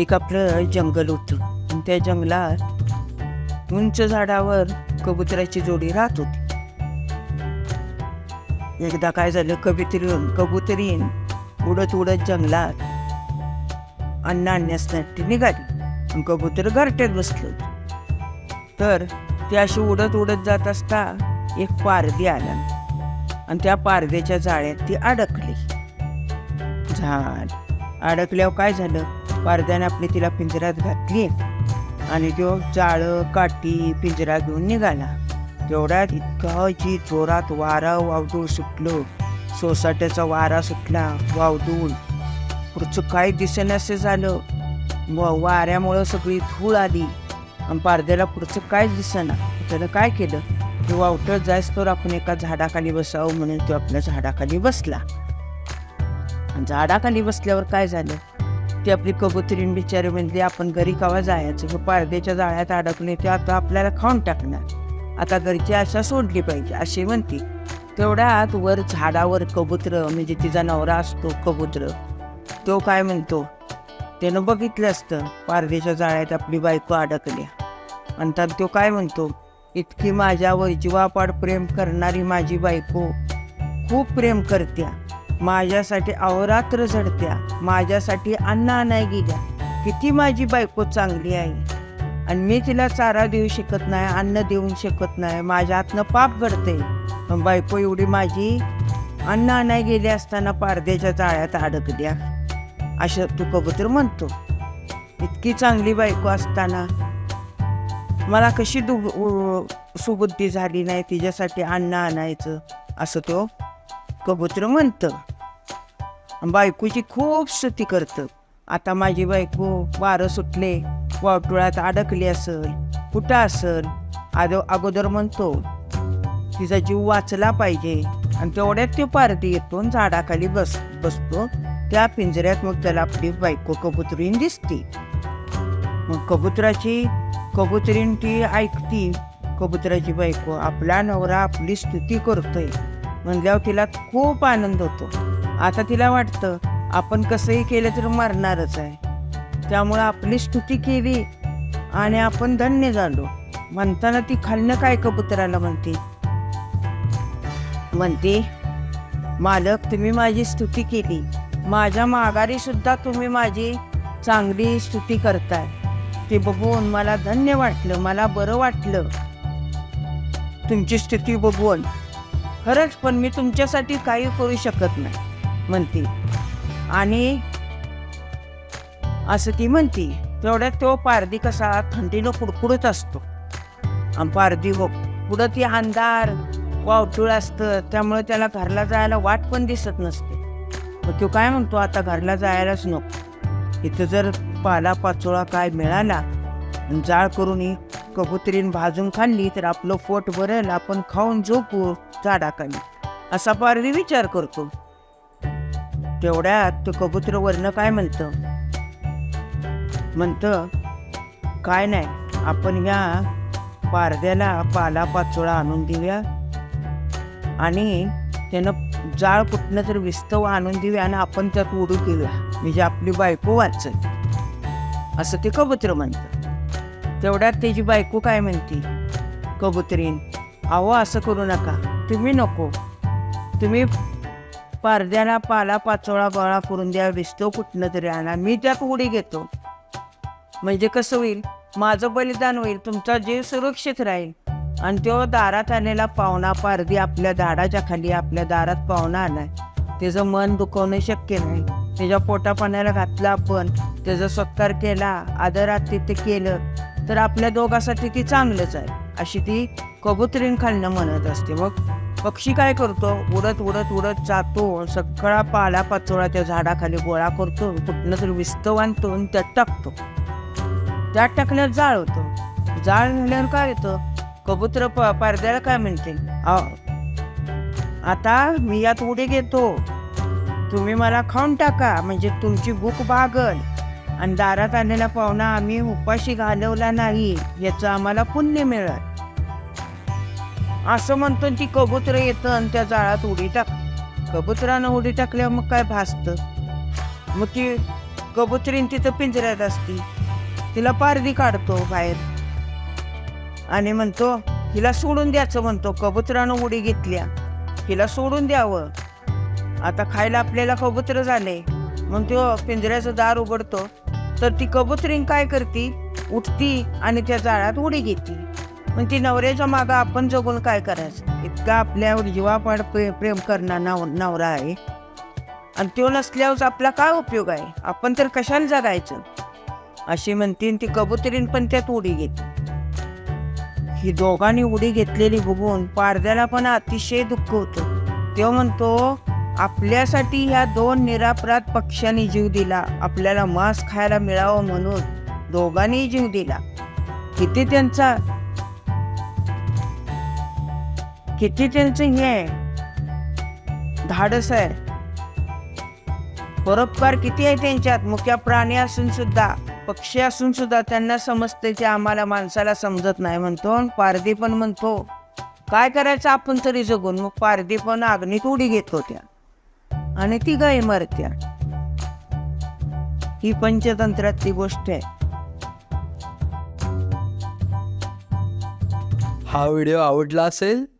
एक आपलं जंगल होतं. आणि त्या जंगलात उंच झाडावर कबुतराची जोडी राहत होती. एकदा काय झालं कबुतरी कबुतरीन उडत उडत जंगलात अन्न आणण्यासाठी निघाली. आणि कबूतर घरट्यात बसलं तर ते अशी उडत उडत जात असता एक पारदी आला. आणि त्या पारद्याच्या जाळ्यात ती अडकली. झाड. अडकल्यावर काय झालं? पारद्याने आपली तिला पिंजऱ्यात घातली आणि तो जाळं काठी पिंजरा घेऊन निघाला. तेवढ्यात इतका जी जोरात वारा वावदूळ सुटलो. सोसाट्याचा वारा सुटला वावदूळ पुढचं काय दिसेनासे झालं. व वाऱ्यामुळं सगळी धूळ आली. आणि पारद्याला पुढचं काहीच दिसेना? त्यानं काय केलं? ते वावटत जायस तर आपण एका झाडाखाली बसावं म्हणून तो आपल्या झाडाखाली बसला. आणि झाडाखाली बसल्यावर काय झालं? ती आपली कबुतरीण बिचारी म्हणली आपण घरी कवा जायचं? की जाळ्यात अडकले ते आता आपल्याला खाऊन टाकणार. आता घरची आशा सोडली पाहिजे अशी म्हणते. तेवढ्यात वर झाडावर कबूतर म्हणजे तिचा नवरा असतो कबुतर. तो काय म्हणतो? त्यानं बघितलं असतं पारदेच्या जाळ्यात आपली बायको अडकल्या. म्हणतात तो काय म्हणतो? इतकी माझ्यावर जीवापाड प्रेम करणारी माझी बायको खूप प्रेम करत्या. माझ्यासाठी अहोरात्र झडत्या माझ्यासाठी अन्न आणाय गेल्या. किती माझी बायको चांगली आहे. आणि मी तिला चारा देऊ शकत नाही अन्न देऊ शकत नाही. माझ्या हातनं पाप घडते पण बायको एवढी माझी अन्न आणाय गेली असताना पारद्याच्या जाळ्यात अडकल्या. असं तू कबूतर म्हणतो. इतकी चांगली बायको असताना मला कशी दु सुबुद्धी झाली नाही तिच्यासाठी अन्न आणायचं असं तो कबूतर म्हणतं. बायकोची खूप स्तुती करतं. आता माझी बायको वारं सुटले वावटुळ्यात अडकली असल कुठं असल आदो अगोदर म्हणतो तिचा जीव वाचला पाहिजे. आणि तेवढ्यात ते पारदी येतो आणि झाडाखाली बस बसतो. त्या पिंजऱ्यात मग त्याला आपली बायको कबुतरीन दिसते. मग कबुतराची कबुतरीन ती ऐकती कबुतराची बायको आपला नवरा आपली स्तुती करतोय. म्हणल्यावर तिला खूप आनंद होतो. आता तिला वाटतं आपण कसंही केलं तर मरणारच आहे. त्यामुळं आपली स्तुती केली आणि आपण धन्य झालो. म्हणताना ती खालनं काय कबुतराला म्हणते? म्हणते मालक तुम्ही माझी स्तुती केली. माझ्या माघारी सुद्धा तुम्ही माझी चांगली स्तुती करताय. ते बघून मला धन्य वाटलं मला बरं वाटलं. तुमची स्थिती बघून. खरंच पण मी तुमच्यासाठी काही करू शकत नाही. म्हणते. आणि असं ती म्हणते तेवढ्यात तो पारधी कसा थंडीनं कुडकुडत असतो. आणि हो पुढं ती अंधार वावटूळ असतं. त्यामुळे त्याला घरला जायला वाट पण दिसत नसते. मग तो काय म्हणतो आता घरला जायलाच नको. इथं जर पाला पाचोळा काय मिळाला जाळ करून कबुतरीन भाजून खाल्ली तर आपलं पोट भरेल. आपण खाऊन झोपू झाडाखाली असा पारदी विचार करतो. तेवढ्यात तो कबूतर वरनं काय म्हणतं? म्हणतं काय नाही आपण या पारद्याला पाला पाचोळा आणून देऊया आणि त्यानं जाळ कुठनं तर विस्तव आणून देऊया आणि आपण त्यात उडू देऊया. म्हणजे आपली बायको वाचल असं ते कबूतर म्हणतं. तेवढ्यात त्याची बायको काय म्हणते? कबुतरीन अहो असं करू नका. तुम्ही नको. तुम्ही पारद्याला पाला पाचोळा गोळा करून द्या विसतो कुठनं तरी आणा. मी त्यात उडी घेतो. म्हणजे कसं होईल? माझं बलिदान होईल तुमचा जीव सुरक्षित राहील. आणि तो दारात आलेला पाहुणा पारदी आपल्या दाराच्या खाली आपल्या दारात पाहुणा आलाय. त्याचं मन दुखवणं शक्य नाही. त्याच्या पोटापाण्याला घातला घातलं आपण त्याचा सत्कार केला आदरात तिथे केलं तर आपल्या दोघांसाठी ती चांगलंच आहे. अशी ती कबुतरीन खालणं म्हणत असते मग पक्षी काय करतो? उडत उडत उडत जातो. सगळा पाला पाचोळा त्या झाडाखाली गोळा करतो. कुठलं तरी विस्तव आणतो त्यात टाकतो. त्यात टाकल्यावर जाळ होतो. जाळ झाल्यावर काय येतं? कबूतर प पडद्याला काय म्हणते "अहो, आता मी यात उडी घेतो. तुम्ही मला खाऊन टाका. म्हणजे तुमची भूक भागल आणि दारात आलेला पाहुणा आम्ही उपाशी घालवला नाही. याचं आम्हाला पुण्य मिळत असं म्हणतो ती कबुतर येतं आणि त्या जाळात उडी टाक. कबुतरानं उडी टाकल्यावर मग काय भासतं? मग ती कबुतरीन तिथं पिंजऱ्यात असती. तिला पारदी काढतो बाहेर. आणि म्हणतो हिला सोडून द्यायचं म्हणतो. कबुतरानं उडी घेतल्या. हिला सोडून द्यावं. आता खायला आपल्याला कबुतर झाले. मग तो पिंजऱ्याचं दार उघडतो. तर ती कबुतरीन काय करते? उठती आणि त्या जाळ्यात उडी घेते. मग ती नवऱ्याच्या मागं आपण जगून काय करायचं? इतका आपल्यावर जीवापाड प्रे प्रेम करणार नाव नवरा आहे. आणि तो नसल्यावर आपला काय उपयोग आहे? आपण तर कशाला जगायचं? अशी म्हणतीन ती कबुतरीन पण त्यात उडी घेते. ही दोघांनी उडी घेतलेली बघून पारद्याला पण अतिशय दुःख होतं. तो म्हणतो आपल्यासाठी ह्या दोन निरापराध पक्ष्यांनी जीव दिला. आपल्याला मांस खायला मिळावं म्हणून दोघांनी जीव दिला. किती त्यांचा किती त्यांचं हे? आहे धाडस आहे. परोपकार किती आहे त्यांच्यात? मुख्या प्राणी असून सुद्धा पक्षी असून सुद्धा त्यांना समजते की आम्हाला माणसाला समजत नाही म्हणतो. आणि पारधी पण म्हणतो काय करायचं आपण तरी जगून? मग पारधी पण अग्नीत उडी घेत होत्या. आणि ती गाय मरत्या. ही पंचतंत्रातली गोष्ट आहे. हा व्हिडिओ आवडला असेल